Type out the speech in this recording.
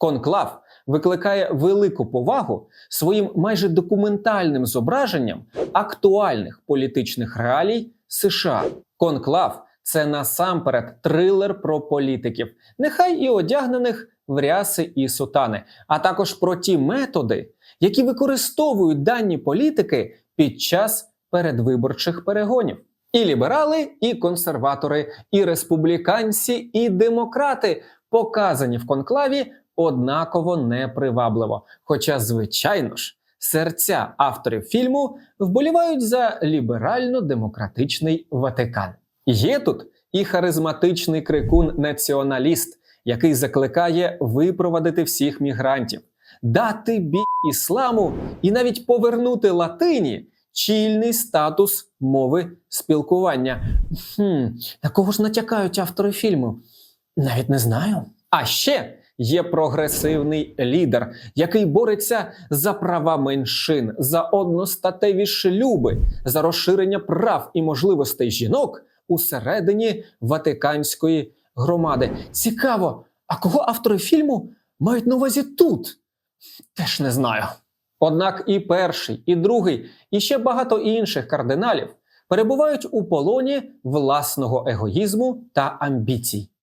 Конклав викликає велику повагу своїм майже документальним зображенням актуальних політичних реалій США. Конклав це насамперед трилер про політиків, нехай і одягнених в ряси і сутани, а також про ті методи, які використовують дані політики під час передвиборчих перегонів. І ліберали, і консерватори, і республіканці, і демократи показані в конклаві однаково непривабливо. Хоча, звичайно ж, серця авторів фільму вболівають за ліберально-демократичний Ватикан. Є тут і харизматичний крикун-націоналіст, який закликає випровадити всіх мігрантів, дати бій ісламу і навіть повернути латині чільний статус мови спілкування. Хм, на кого ж натякають автори фільму? Навіть не знаю. А ще є прогресивний лідер, який бореться за права меншин, за одностатеві шлюби, за розширення прав і можливостей жінок усередині Ватиканської громади. Цікаво, а кого автори фільму мають на увазі тут? Теж не знаю. Однак і перший, і другий, і ще багато інших кардиналів перебувають у полоні власного егоїзму та амбіцій.